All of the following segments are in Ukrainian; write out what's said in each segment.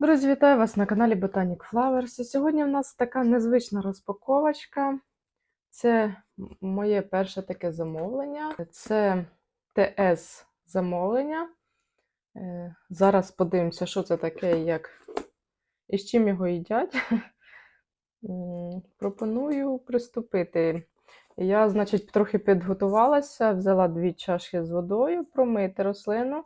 Друзі, вітаю вас на каналі Botanic Flowers. Сьогодні в нас така незвична розпаковочка. Це моє перше таке замовлення. Це ТС замовлення. Е, Зараз подивимося, що це таке, як і з чим його їдять. Пропоную приступити. Я, значить, трохи підготувалася, взяла дві чашки з водою, промити рослину.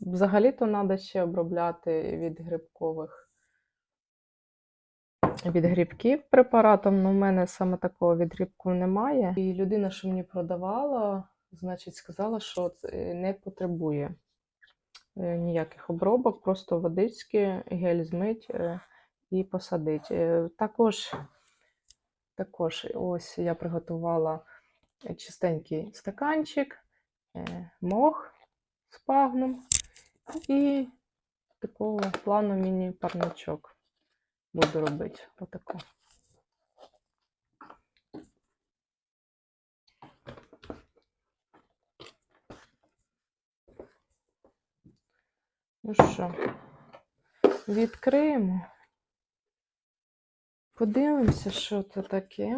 Взагалі-то треба ще обробляти від грибкових від грибків препаратом, але в мене саме такого від грибку немає. І людина, що мені продавала, значить, сказала, що не потребує е, ніяких обробок, просто водички, гель змить е, і посадить. Е, Також, також ось я приготувала чистенький стаканчик, мох з. І такого плану міні-парничок буду робити. Отако. Ну що, відкриємо. Подивимося, що це таке.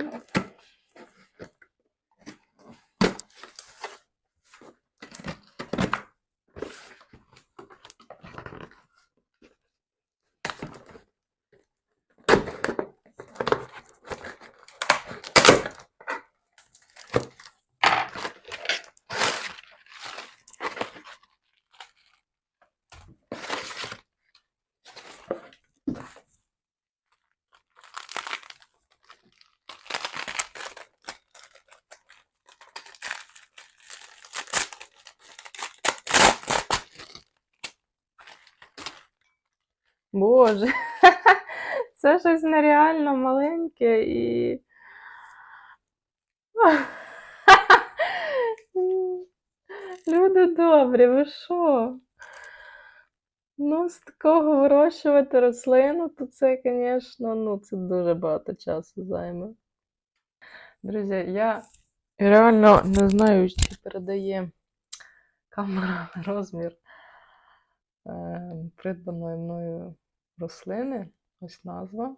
Боже, це щось нереально маленьке і. Люди добрі, ви що? Ну, з такого вирощувати рослину, то це, звісно, ну, це дуже багато часу займе. Друзі, я реально не знаю, чи передає камера розмір придбаної мною рослини. Ось назва.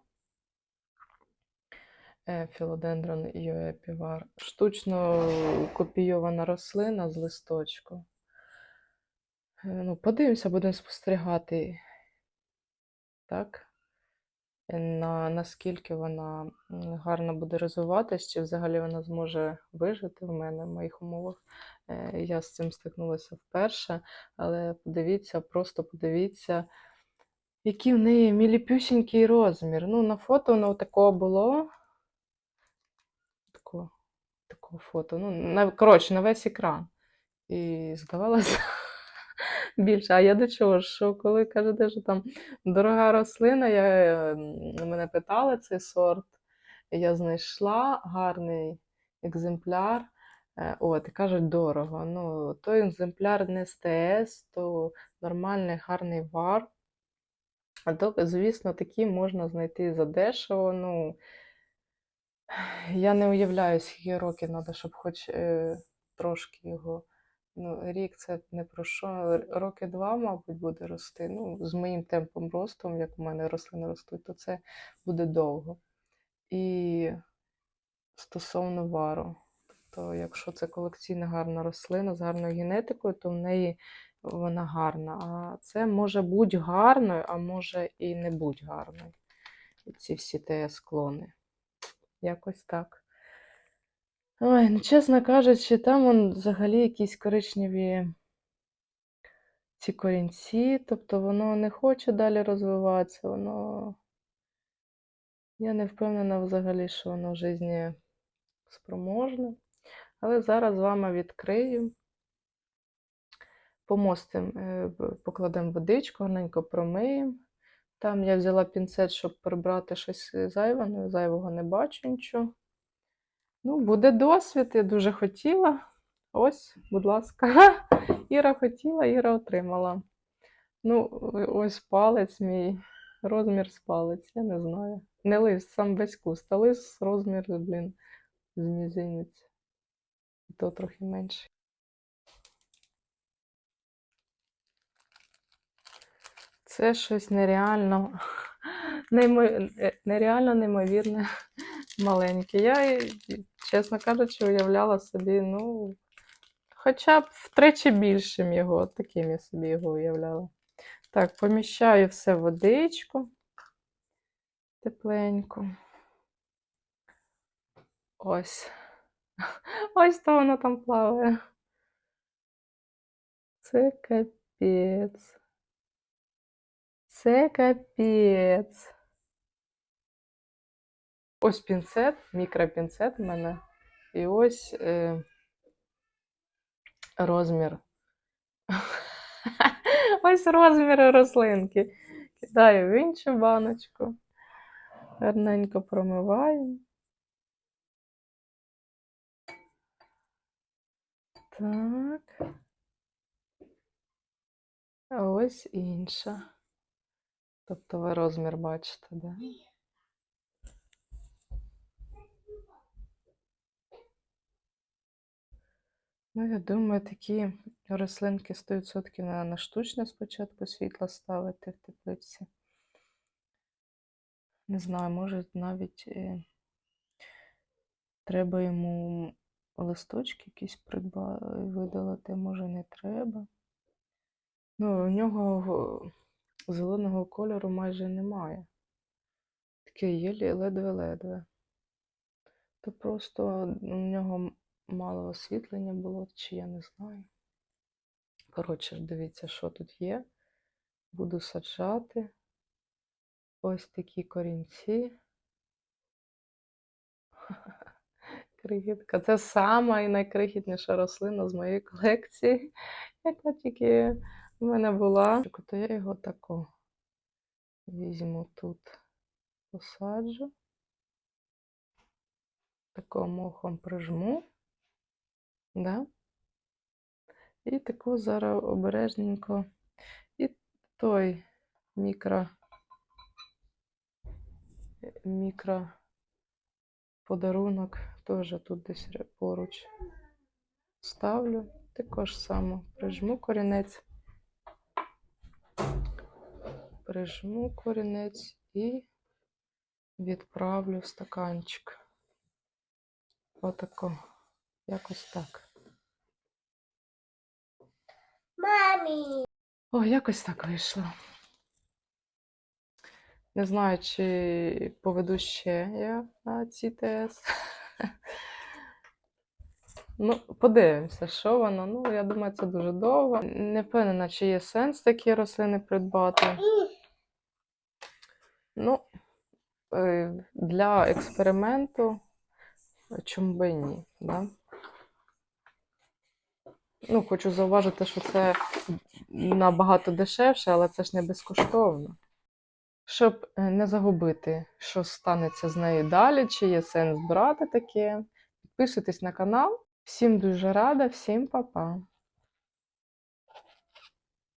Е, Філодендрон Йоепівар. Штучно копійована рослина з листочку. Е, Ну, подивимося, будемо спостерігати. Так? На, наскільки вона гарно буде розвиватись, чи взагалі вона зможе вижити в мене в моїх умовах. Е, Я з цим стикнулася вперше, але подивіться, просто подивіться, який в неї міліпюсінький розмір. Ну, на фото воно такого було. Такого, такого фото. Ну, на, коротше, на весь екран. І здавалося більше. А я до чого? Що коли кажете, що там дорога рослина, я, е, мене питали цей сорт, я знайшла гарний екземпляр. Е, От, і кажуть, дорого. Ну, той екземпляр не з то нормальний гарний вар. А то, звісно, такі можна знайти задешево. Ну, я не уявляю, скільки років треба, щоб хоч е, трошки його. Ну, рік це не про що. Роки два, мабуть, буде рости. Ну, з моїм темпом росту, як у мене рослини ростуть, то це буде довго. І стосовно вару. Тобто, якщо це колекційна гарна рослина з гарною генетикою, то в неї вона гарна. А це може бути гарною, а може і не бути гарною. Ці всі ТС клони. Якось так. Ой, ну чесно кажучи, там он взагалі якісь коричневі ці корінці, тобто воно не хоче далі розвиватися, воно. Я не впевнена взагалі, що воно в житті спроможне. Але зараз з вами відкрию. Помостим, е, покладемо водичку, гарненько промиємо. Там я взяла пінцет, щоб прибрати щось зайве, ну, зайвого не бачу нічого. Ну, буде досвід, я дуже хотіла. Ось, будь ласка. Іра хотіла, Іра отримала. Ну, ось палець мій, розмір з палець, я не знаю. Не лист, сам весь куст, а лист розмір, блін, з мізинець. І то трохи менше. Це щось нереально, е, нереально неймовірне маленьке. Я, чесно кажучи, уявляла собі, ну, хоча б втричі більшим його, таким я собі його уявляла. Так, поміщаю все в водичку тепленьку. Ось. Ось то воно там плаває. Це капець. Це капець. Ось пінцет, мікропінцет в мене. І ось е, розмір. Ось розмір рослинки. Кидаю в іншу баночку. Гарненько промиваю. Так. А ось інша. Тобто ви розмір бачите, да? Ну, я думаю, такі рослинки 100% на, штучне спочатку світло ставити в теплиці. Не знаю, може навіть е, треба йому листочки якісь придба... видалити, може не треба. Ну, у нього зеленого кольору майже немає. Таке єлі ледве-ледве. То просто у нього мало освітлення було, чи я не знаю. Коротше, дивіться, що тут є. Буду саджати. Ось такі корінці. Крихітка. Це сама і найкрихітніша рослина з моєї колекції, яка тільки в мене була. То я його тако візьму тут, посаджу. Тако мохом прижму. Да? І тако зараз обережненько. І той мікро, мікро подарунок теж тут десь поруч ставлю. Також само прижму корінець. Прижму корінець і відправлю в стаканчик. Отако. Якось так. Мамі. О, якось так вийшло. Не знаю, чи поведу ще я на ці ТС. Ну, подивимося, що воно. Ну, я думаю, це дуже довго. Не впевнена, чи є сенс такі рослини придбати. Ну, е, для експерименту, чому би ні, да? Ну, хочу зауважити, що це набагато дешевше, але це ж не безкоштовно. Щоб е, не загубити, що станеться з нею далі, чи є сенс брати таке, підписуйтесь на канал. Всім дуже рада, всім па-па!